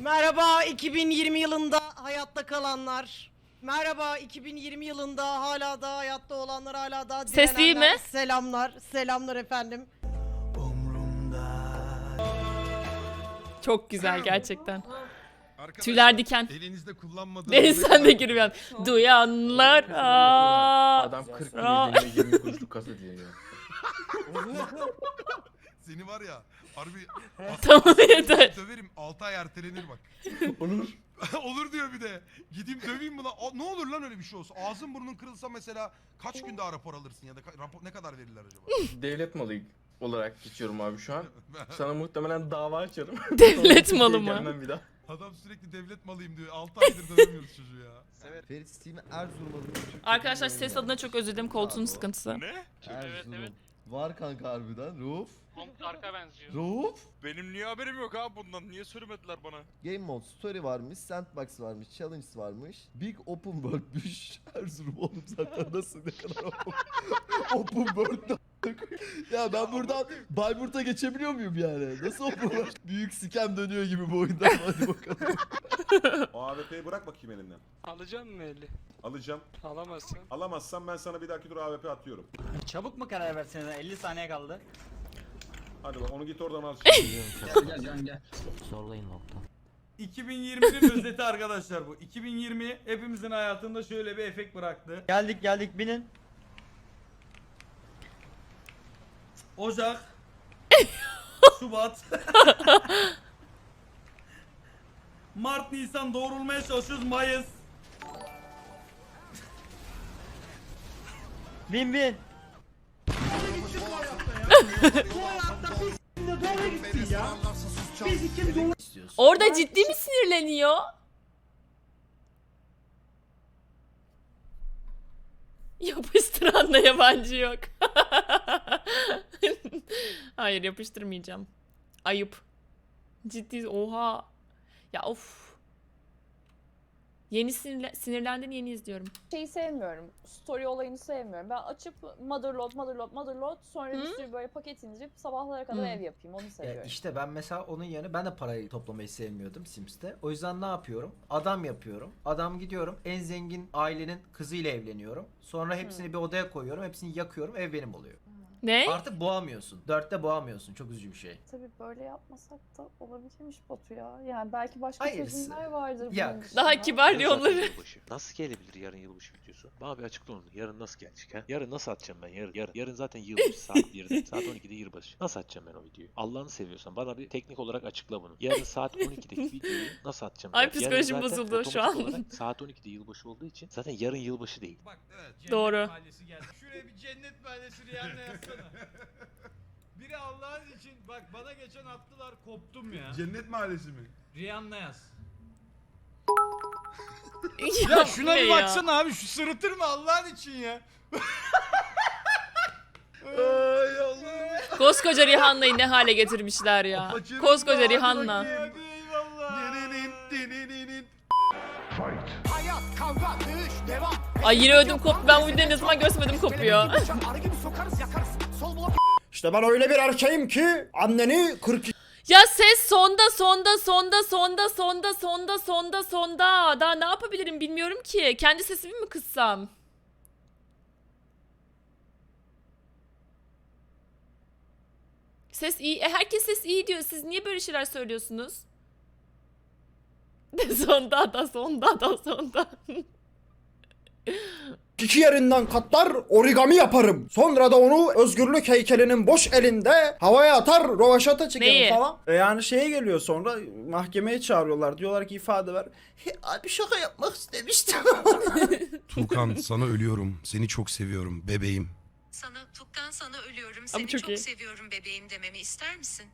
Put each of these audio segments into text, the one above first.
Merhaba 2020 yılında hayatta kalanlar. Merhaba 2020 yılında hala da hayatta olanlar hala da Ses iyi direnenler. mi? Selamlar. Selamlar efendim. Çok güzel gerçekten. Arkadaşlar, Tüyler diken. Elinizde kullanmadığınız... Deniz sen de giriyorsun. Duyanlar. Aa. Adam 40 Aa. milyon 20 kuruşluk kasa diye ya. Seni var ya harbi... Tamam yeter. Döverim 6 ay ertelenir bak. Olur. olur diyor bir de. Gideyim döveyim lan? Aa, ne olur lan öyle bir şey olsa? Ağzın burnun kırılsa mesela kaç gün daha rapor alırsın ya da ka- rapor, ne kadar verirler acaba? Devlet malı olarak geçiyorum abi şu an. Sana muhtemelen dava açarım. Devlet Sonra malı mı? Gelmem bir daha. Adam sürekli devlet malıyım diyor. 6 aydır dövemiyoruz çocuğu ya. Ferit Steam'i Erzurum'a Arkadaşlar ses adına çok özür dilerim koltuğun sıkıntısı. Ne? Erzurum. evet. Var kanka harbiden. Rauf. Pamuk arka benziyor. Rauf. Benim niye haberim yok abi bundan? Niye söylemediler bana? Game Mode Story varmış, Sandbox varmış, Challenge varmış. Big Open World'müş. Erzurum oğlum zaten nasıl ne kadar open, open World Ya ben buradan Bayburt'a geçebiliyor muyum yani? Nasıl world? Büyük sikem dönüyor gibi bu oyunda. Hadi bakalım. O AWP'yi bırak bakayım elinden. Alacağım mı eli? Alacağım. Alamazsın. Alamazsam ben sana bir dahaki tur AWP atıyorum. Çabuk mu karar verseniz? 50 saniye kaldı. Hadi bak onu git oradan al. 2020'nin özeti arkadaşlar bu. 2020 hepimizin hayatında şöyle bir efekt bıraktı. Geldik geldik binin. Ocak. Şubat. Mart, Nisan doğrulmaya çalışıyoruz. Mayıs. Bin bin. Orada ciddi mi sinirleniyor? Yapıştıran da yabancı yok. Hayır yapıştırmayacağım. Ayıp. Ciddi oha. Ya of. Yeni sinirle- sinirlendin yeni izliyorum. şeyi sevmiyorum. Story olayını sevmiyorum. Ben açıp motherload, motherload, motherload sonra bir Hı? sürü böyle paket indirip sabahlara kadar Hı. ev yapayım. Onu Ya seviyorum. işte ben mesela onun yerine ben de parayı toplamayı sevmiyordum Sims'te. O yüzden ne yapıyorum? Adam yapıyorum. Adam gidiyorum en zengin ailenin kızıyla evleniyorum. Sonra hepsini bir odaya koyuyorum. Hepsini yakıyorum. Ev benim oluyor. Ne? Artık boğamıyorsun. Dörtte boğamıyorsun. Çok üzücü bir şey. Tabii böyle yapmasak da olabilirmiş Batu ya. Yani belki başka Hayır, çözümler vardır bunun Yok. dışında. Daha kibar Yarın zaten yolları. yılbaşı. Nasıl gelebilir yarın yılbaşı videosu? Bana bir açıkla onu. Yarın nasıl gelecek ha? Yarın nasıl atacağım ben yarın? Yarın, yarın zaten yılbaşı saat 1'de. Saat 12'de yılbaşı. Nasıl atacağım ben o videoyu? Allah'ını seviyorsan bana bir teknik olarak açıkla bunu. Yarın saat 12'deki videoyu nasıl atacağım? Ay, ben? Yarın psikolojim zaten bozuldu şu otomatik an. olarak Saat 12'de yılbaşı olduğu için zaten yarın yılbaşı değil. Bak evet. Cennet Doğru. Mahallesi geldi. Şuraya bir cennet mahallesi Rihanna Biri Allah'ın için bak bana geçen attılar koptum ya. Cennet mahallesi mi? Rihanna yaz. ya, şuna bir baksana abi şu sırıtır mı Allah'ın için ya. Ay Allah'ım. Koskoca Rihanna'yı ne hale getirmişler ya. Koskoca Rihanna. hadi eyvallah. Ay yine ödüm koptu. Ben bu videoyu ne zaman görsem ödüm kopuyor. İşte ben öyle bir erkeğim ki anneni 42 Ya ses sonda sonda sonda sonda sonda sonda sonda sonda. Daha ne yapabilirim bilmiyorum ki. Kendi sesimi mi kıssam? Ses iyi. E, herkes ses iyi diyor. Siz niye böyle şeyler söylüyorsunuz? De sonda da sonda da sonda. iki yerinden katlar origami yaparım. Sonra da onu özgürlük heykelinin boş elinde havaya atar rovaşata çekerim Neyi? falan. E yani şeye geliyor sonra mahkemeye çağırıyorlar. Diyorlar ki ifade ver. He, abi şaka yapmak istemiştim. Tuğkan sana ölüyorum. Seni çok seviyorum bebeğim. Sana Tukkan sana ölüyorum. Seni çok çok iyi. seviyorum bebeğim dememi ister misin?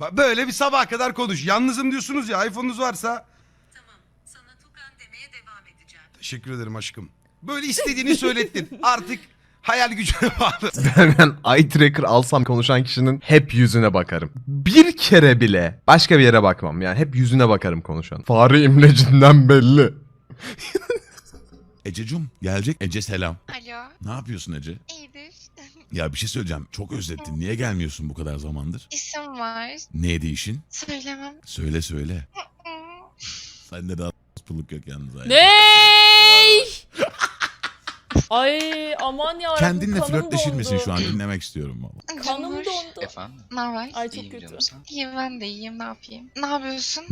Bak böyle bir sabaha kadar konuş. Yalnızım diyorsunuz ya iPhone'unuz varsa. Tamam. Sana Tukkan demeye devam edeceğim. Teşekkür ederim aşkım. Böyle istediğini söylettin. Artık hayal gücüne bağlı. ben eye tracker alsam konuşan kişinin hep yüzüne bakarım. Bir kere bile başka bir yere bakmam. Yani hep yüzüne bakarım konuşan. Fare imlecinden belli. Ececum gelecek. Ece selam. Alo. Ne yapıyorsun Ece? İyidir. Ya bir şey söyleyeceğim. Çok özlettin. Niye gelmiyorsun bu kadar zamandır? İsim var. Neydi işin? Söylemem. Söyle söyle. Sende daha puluk yok yalnız. ha. Ay aman ya. Kendinle flörtleşir misin şu an? Dinlemek istiyorum valla. Kanım dondu. Efendim? Ne var? Ay çok kötü. İyi ben de iyiyim ne yapayım? Ne yapıyorsun?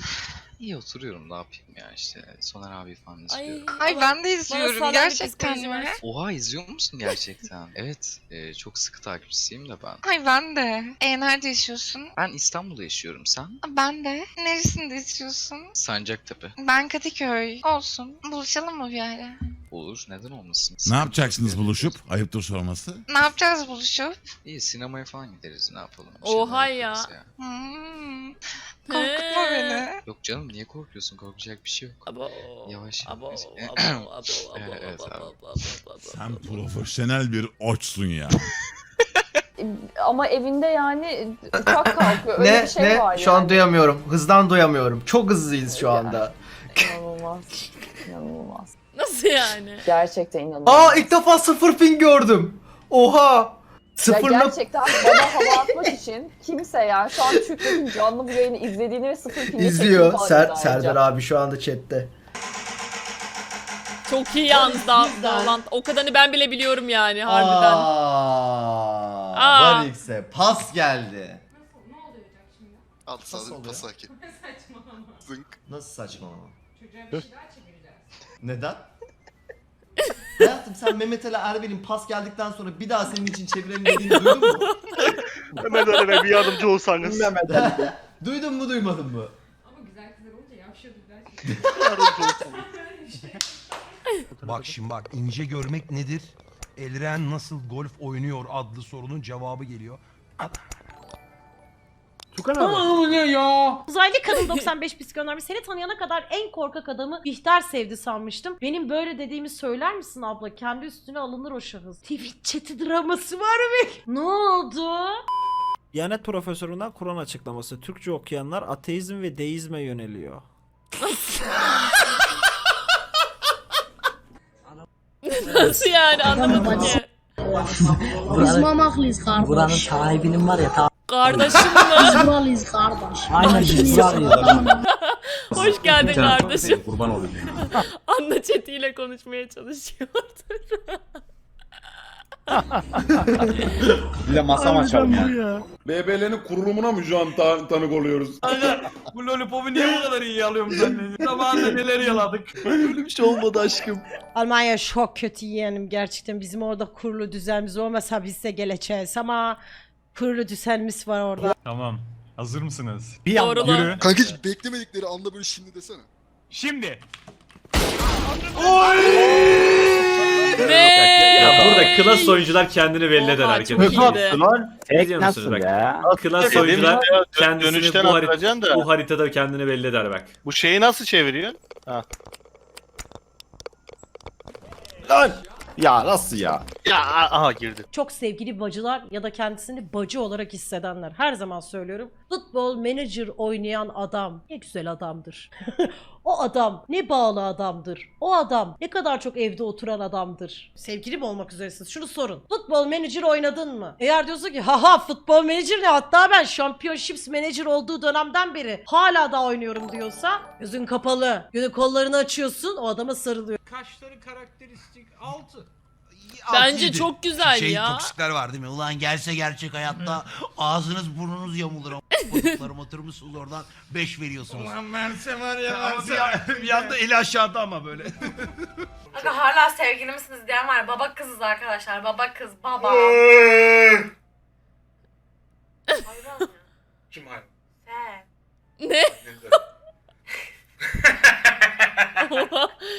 İyi oturuyorum ne yapayım ya işte Soner abi falan izliyorum. Ay ama ben de izliyorum sağlam bir gerçekten psikoloji mi? ver. Oha izliyor musun gerçekten? evet e, çok sıkı takipçisiyim de ben. Ay ben de. E nerede yaşıyorsun? Ben İstanbul'da yaşıyorum sen? Ben de. Neresinde yaşıyorsun? Sancaktepe. Ben Kadıköy. Olsun. Buluşalım mı bir ara? Olur neden olmasın? Ne yapacaksınız buluşup? Ayıptır sorması. Ne yapacağız buluşup? İyi sinemaya falan gideriz ne yapalım. Bir Oha ya. yaparız Hmm. Korkutma He. beni. Yok canım niye korkuyorsun korkacak bir şey yok. Abo. Yavaş Abo, abo, abo, abo, Evet, abo, abi. abo, abo, abo, Sen abo. profesyonel bir oçsun ya. Ama evinde yani uçak kalkıyor. Öyle Ne bir şey ne var şu an yani. duyamıyorum. Hızdan duyamıyorum. Çok hızlıyız şu anda. İnanılmaz. İnanılmaz. Nasıl yani? Gerçekten inanılmaz. Aa ilk defa sıfır ping gördüm. Oha. Ya gerçekten bana hava atmak için kimse yani şu an Türklerin canlı bu yayını izlediğini ve sıfır pinge izliyor. Ser, Serdar abi şu anda chatte. Çok iyi yalnız da Dağlant. O kadarını ben bile biliyorum yani harbiden. Aa, Aa. Varix'e pas geldi. Al Nasıl oluyor? sakin. Zınk. Nasıl saçmalama? Neden? Hayatım sen Mehmet Ali Erbil'in pas geldikten sonra bir daha senin için çevirelim dediğini duydun mu? Mehmet Ali Bey bir yardımcı olsanız. duydun mu duymadın mı? yardımcı olsanız. Bak şimdi bak ince görmek nedir? Elren nasıl golf oynuyor adlı sorunun cevabı geliyor. Tukan abi. Uzaylı kadın 95 psikonarmi seni tanıyana kadar en korkak adamı Bihter sevdi sanmıştım. Benim böyle dediğimi söyler misin abla? Kendi üstüne alınır o şahıs. Tweet chat'i draması var mı? Ne oldu? Diyanet profesöründen Kur'an açıklaması. Türkçe okuyanlar ateizm ve deizme yöneliyor. Nasıl yani anlamadım ki. Biz mamaklıyız kardeş. Buranın sahibinin var ya Kardeşim mi? buralıyız kardeş. aynen biz buralıyız. Hoş geldin kardeşim. Kurban olayım. Anla chatiyle konuşmaya çalışıyordur. Bir de masam açalım ya. BBL'nin kurulumuna mı şu an ta- tanık oluyoruz? Bu lollipopu niye bu kadar iyi alıyorum zannediyorum? Zamanında neler yaladık. Öyle bir şey olmadı aşkım. Almanya çok kötü yeğenim gerçekten. Bizim orada kurulu düzenimiz olmasa biz de geleceğiz ama kurulu düzenimiz var orada. Tamam. Hazır mısınız? Bir Doğru lan. Kanka hiç beklemedikleri anda böyle şimdi desene. Şimdi. Ne? Ya burada klas oyuncular kendini belli eder Oha, arkadaşlar. iyiydi. Ne diyor musunuz bak? Klas oyuncular kendisini bu, harit- bu haritada kendini belli eder bak. Bu şeyi nasıl çeviriyor? Lan! Ya nasıl ya? Ya aha girdi. Çok sevgili bacılar ya da kendisini bacı olarak hissedenler. Her zaman söylüyorum. Futbol menajer oynayan adam ne güzel adamdır. o adam ne bağlı adamdır. O adam ne kadar çok evde oturan adamdır. Sevgili mi olmak üzeresiniz? Şunu sorun. Futbol menajer oynadın mı? Eğer diyorsun ki haha futbol menajer ne? Hatta ben Championships menajer olduğu dönemden beri hala da oynuyorum diyorsa gözün kapalı. Gözün kollarını açıyorsun o adama sarılıyor. Kaşları karakteristik 6. Bence çok güzel şey, ya. toksikler var değil mi? Ulan gelse gerçek hayatta ağzınız burnunuz yamulur. Çocuklarım oturmuşsunuz oradan 5 veriyorsunuz. Ulan verse var ya Ama verse. bir, bir anda eli aşağıda ama böyle. Aga hala sevgili misiniz diyen var. Baba kızız arkadaşlar. Baba kız. Baba. Hayvan ya. Kim abi? Sen. Ne?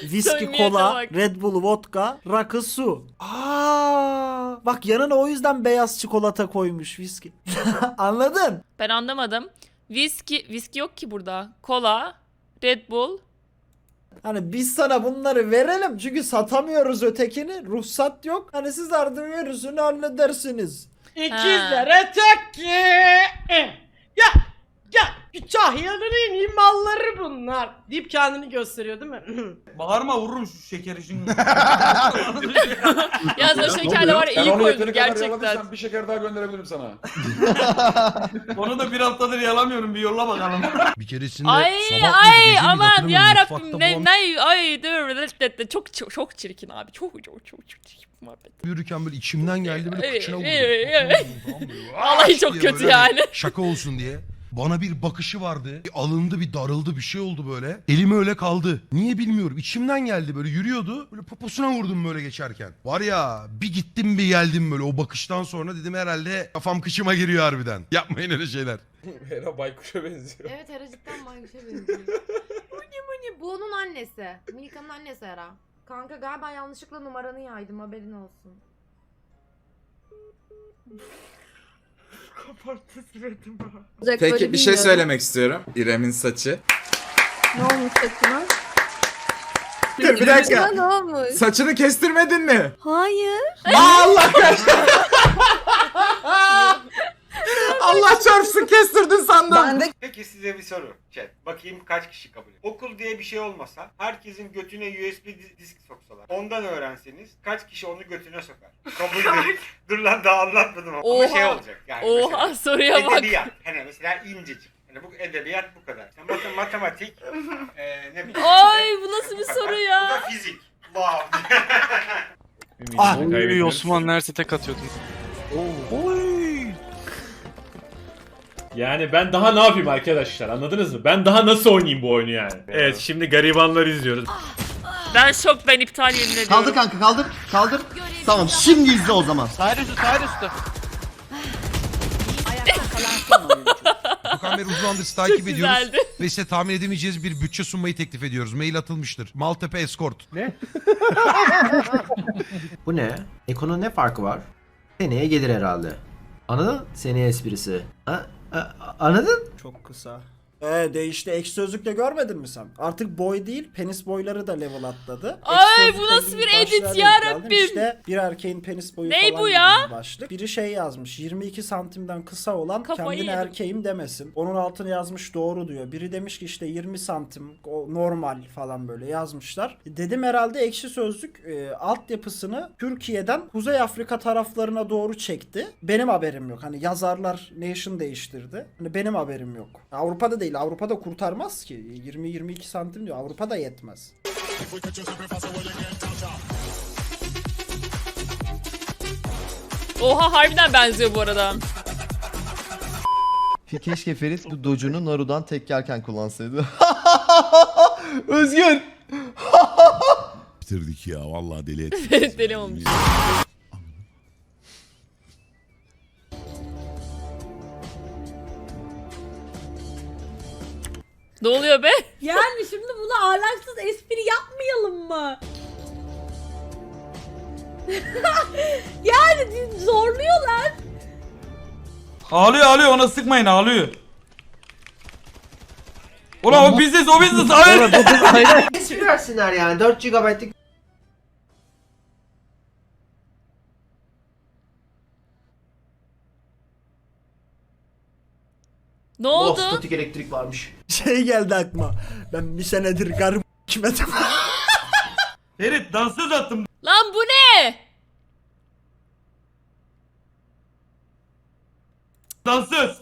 Viski, kola, bak. Red Bull, vodka, rakı, su. Aa, bak yanına o yüzden beyaz çikolata koymuş viski. Anladın? Ben anlamadım. Viski, viski yok ki burada. Kola, Red Bull. Hani biz sana bunları verelim çünkü satamıyoruz ötekini. Ruhsat yok. Hani siz artık virüsünü halledersiniz. İkizlere tek ki. Ya ya Cahya'nın en iyi malları bunlar. Deyip kendini gösteriyor değil mi? Bağırma vururum şu şekeri şimdi. Ya o şekerle var ya iyi koydu gerçekten. bir şeker daha gönderebilirim sana. Onu da bir haftadır yalamıyorum bir yolla bakalım. Bir keresinde Ay sabah ay aman ya Rabbim ne ne ay dur çok çok çok çirkin abi çok çok çok çok çirkin muhabbet. Yürürken böyle içimden geldi böyle Evet, kıçına vurdu. evet, evet. Tamam böyle, Vallahi çok kötü yani. Şaka olsun diye. Bana bir bakışı vardı. Bir alındı bir darıldı bir şey oldu böyle. Elim öyle kaldı. Niye bilmiyorum. İçimden geldi böyle yürüyordu. Böyle poposuna vurdum böyle geçerken. Var ya bir gittim bir geldim böyle o bakıştan sonra dedim herhalde kafam kıçıma giriyor harbiden. Yapmayın öyle şeyler. Hera baykuşa benziyor. Evet Hera cidden baykuşa benziyor. Muni Muni bu onun annesi. Minika'nın annesi Hera. Kanka galiba yanlışlıkla numaranı yaydım haberin olsun. Peki bir şey söylemek istiyorum. İrem'in saçı. Ne olmuş saçına? Dur bir dakika. ne olmuş? Saçını kestirmedin mi? Hayır. Allah kahretsin. Allah çarpsın kestirdin sandım. de Peki size bir soru. Chat. Bakayım kaç kişi kabul ediyor. Okul diye bir şey olmasa herkesin götüne USB di- disk soksalar. Ondan öğrenseniz kaç kişi onu götüne sokar? Kabul edin. Dur lan daha anlatmadım ama Oha. şey olacak. Yani Oha mesela soruya bak. edebiyat. Hani mesela incecik. Hani bu edebiyat bu kadar. Yani mat- matematik, eee ne bileyim. Ay bu nasıl bir soru ya? Bu da fizik. Wow. Ah, Osman neredeyse tek atıyordun. Yani ben daha ne yapayım arkadaşlar anladınız mı? Ben daha nasıl oynayayım bu oyunu yani? Evet şimdi garibanları izliyoruz. Ben şok ben iptal yemin ediyorum. Kaldır kanka kaldır. Kaldır. Tamam şimdi izle o zaman. Sahir üstü, sahir üstü. Okan Bey takip Çok ediyoruz. güzeldi. Ve size tahmin edemeyeceğiz bir bütçe sunmayı teklif ediyoruz. Mail atılmıştır. Maltepe Escort. Bu ne? Eko'nun ne farkı var? Seneye gelir herhalde. Anladın? Seneye esprisi. Ha? Ha, Anladın? Çok kısa. Ee değişti. Ek sözlükle görmedin mi sen? Artık boy değil penis boyları da level atladı. Ay, sözlükte bu nasıl bir başlığa edit ya geldim. Rabbim? İşte bir erkeğin penis boyu Ney falan bu gibi ya? bir başlık. Biri şey yazmış 22 santimden kısa olan Kafayı kendine yedim. erkeğim demesin. Onun altını yazmış doğru diyor. Biri demiş ki işte 20 santim o normal falan böyle yazmışlar. Dedim herhalde ekşi sözlük e, altyapısını Türkiye'den Kuzey Afrika taraflarına doğru çekti. Benim haberim yok. Hani yazarlar nation değiştirdi. Hani benim haberim yok. Avrupa'da değil. Avrupa'da kurtarmaz ki. 20-22 santim diyor. Avrupa'da yetmez. Oha harbiden benziyor bu arada. Keşke Ferit bu dojunu Naru'dan tek yerken kullansaydı. Özgür. Bitirdik ya vallahi deli ettik. Ferit deli olmuş. Ne oluyor be? Yani şimdi bunu ahlaksız espri yapmayalım mı? yani zorluyorlar. Ağlıyor ağlıyor ona sıkmayın ağlıyor. Ulan o biziz o biziz hayır. Espri versinler yani 4 GB'lık. Ne Oh oldu? statik elektrik varmış. Şey geldi aklıma. Ben bir senedir garip kimedim. Ferit dansöz attım. Lan bu ne? Dansöz.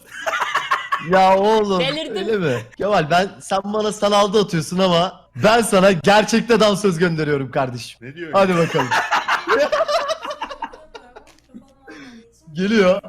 Ya oğlum Delirdim. öyle mi? Kemal ben sen bana sanalda atıyorsun ama ben sana gerçekte dansöz gönderiyorum kardeşim. Ne diyor? Hadi bakalım. Geliyor.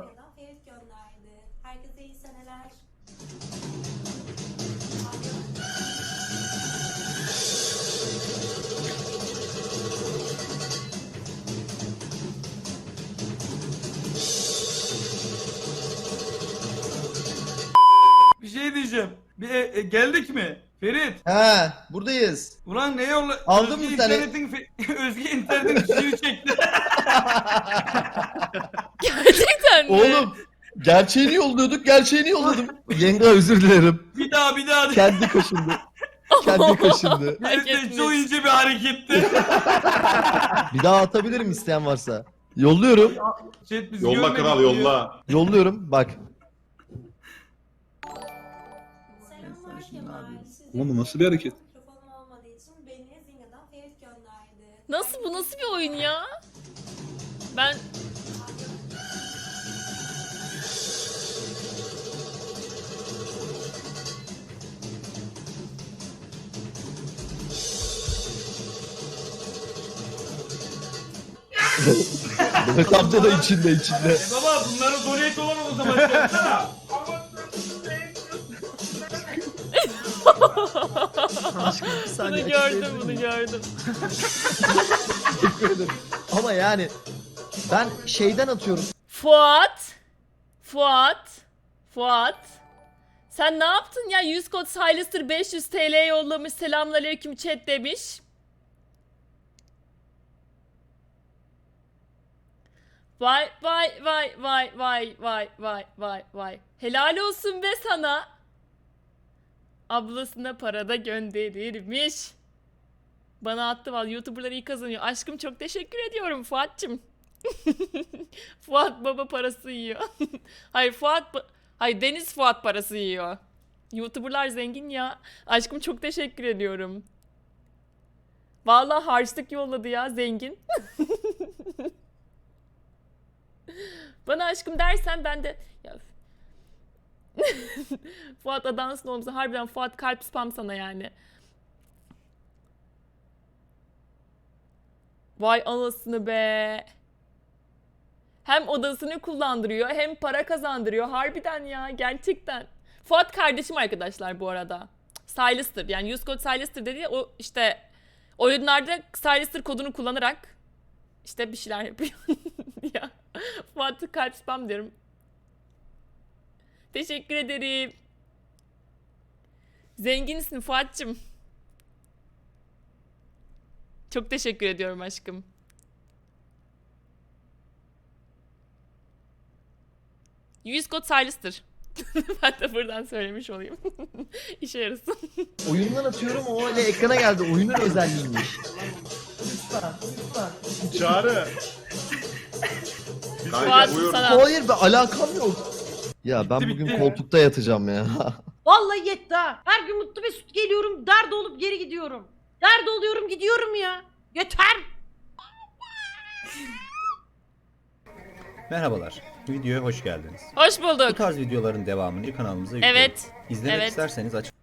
Diyeceğim. Bir, e, e, geldik mi? Ferit. He buradayız. Ulan ne yolla... Aldın mı sen? internetin Özge internetin suyu çekti. Gerçekten mi? Oğlum gerçeğini yolluyorduk gerçeğini yolladım. Yenge özür dilerim. bir daha bir daha. Kendi kaşındı. Kendi kaşındı. Ferit de çok ince bir hareketti. Bir daha atabilirim isteyen varsa. Yolluyorum. Chat bizi Yolla görmedi kral diyor. yolla. Yolluyorum bak. Oğlum nasıl bir hareket? Mikrofonum olmadığı için beni Zinga'dan Ferit gönderdi. Nasıl bu nasıl bir oyun ya? Ben Kapta da içinde içinde. E baba bunlara donate olan o zaman. Bunu gördüm bunu gördüm. Ama yani ben şeyden atıyorum. Fuat. Fuat. Fuat. Sen ne yaptın ya? 100 kod Silas'tır 500 TL yollamış. Selamünaleyküm chat demiş. Vay vay vay vay vay vay vay vay vay. Helal olsun be sana. Ablasına para da gönderirmiş. Bana attı val. Youtuberlar iyi kazanıyor. Aşkım çok teşekkür ediyorum Fuat'cığım. Fuat baba parası yiyor. Hayır Fuat Hayır Deniz Fuat parası yiyor. Youtuberlar zengin ya. Aşkım çok teşekkür ediyorum. Vallahi harçlık yolladı ya zengin. Bana aşkım dersen ben de ya Fuat adansın olmasa harbiden Fuat kalp spam sana yani. Vay anasını be. Hem odasını kullandırıyor hem para kazandırıyor. Harbiden ya gerçekten. Fuat kardeşim arkadaşlar bu arada. Silas'tır yani use code Silas'tır dedi o işte oyunlarda Silas'tır kodunu kullanarak işte bir şeyler yapıyor. ya Fuat'ı kalp spam diyorum. Teşekkür ederim. Zenginsin Fuat'cığım. Çok teşekkür ediyorum aşkım. Yüz kod Silas'tır. ben de buradan söylemiş olayım. İşe yarasın. Oyundan atıyorum o öyle ekrana geldi. Oyunun özelliğiymiş. Çağrı. Fuat sana. Hayır be alakam yok. Ya ben bugün koltukta yatacağım ya. Vallahi yetti ha. Her gün mutlu mesut geliyorum. Dert olup geri gidiyorum. Dert oluyorum gidiyorum ya. Yeter. Merhabalar. Videoya hoş geldiniz. Hoş Bu bulduk. tarz videoların devamını kanalımıza yükleriz. Evet. İzlemek evet. isterseniz açık